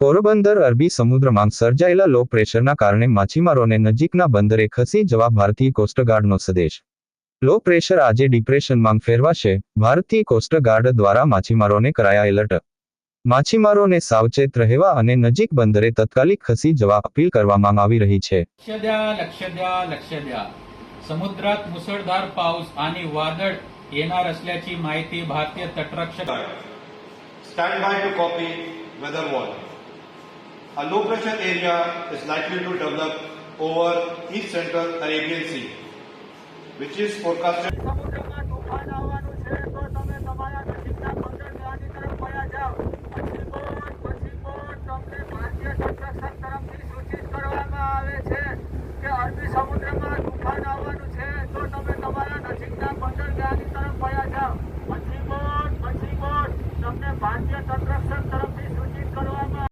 પોરબંદર અરબી સમુદ્રમાં સર્જાયેલા લો પ્રેશરના કારણે માછીમારોને નજીકના બંદરે ખસી જવા ભારતીય કોસ્ટગાર્ડનો સંદેશ લો પ્રેશર આજે ડિપ્રેશનમાં ફેરવાશે ભારતીય કોસ્ટગાર્ડ દ્વારા માછીમારોને કરાયા એલર્ટ માછીમારોને સાવચેત રહેવા અને નજીક બંદરે તત્કાલિક ખસી જવા અપીલ કરવામાં આવી રહી છે लक्ष द्या लक्ष द्या लक्ष द्या समुद्रात मुसळधार पाऊस आणि वादळ येणार असल्याची माहिती भारतीय तटरक्षक Stand by to copy weather warning. A low pressure area is likely to develop over east central Arabian Sea, which is forecasted